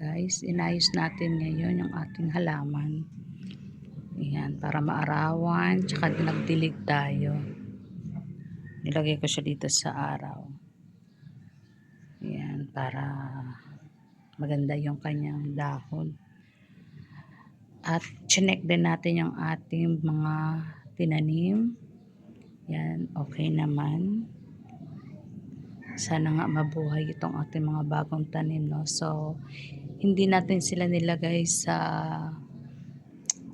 guys. Inayos natin ngayon yung ating halaman. Ayan, para maarawan. Tsaka nagdilig tayo. Nilagay ko siya dito sa araw. Ayan, para maganda yung kanyang dahon. At chinek din natin yung ating mga tinanim. Yan, okay naman. Sana nga mabuhay itong ating mga bagong tanim, no? So, hindi natin sila nilagay sa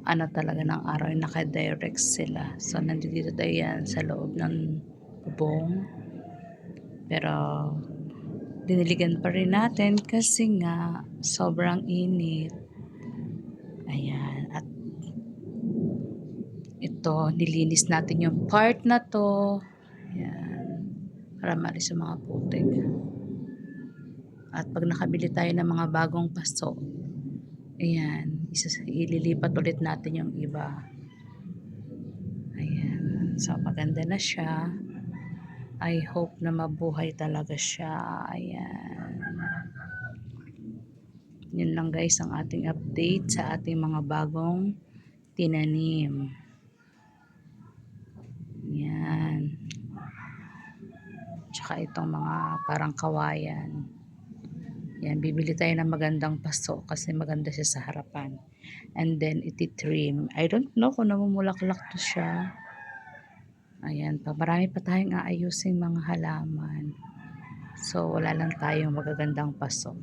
ano talaga ng araw, naka-direct sila. So, nandito tayo yan sa loob ng bubong. Pero, diniligan pa rin natin kasi nga sobrang init. Ayan. At ito, nilinis natin yung part na to. Ayan. Para malis yung mga putik. At pag nakabili tayo ng mga bagong paso, ayan, isa, ililipat ulit natin yung iba. Ayan. So, maganda na siya. I hope na mabuhay talaga siya. Ayan. Yun lang guys ang ating update sa ating mga bagong tinanim. Yan. Tsaka itong mga parang kawayan. Yan, bibili tayo ng magandang paso kasi maganda siya sa harapan. And then, iti-trim. I don't know kung namumulaklak to siya. Ayan pa. Marami pa tayong aayusing mga halaman. So, wala lang tayong magagandang paso.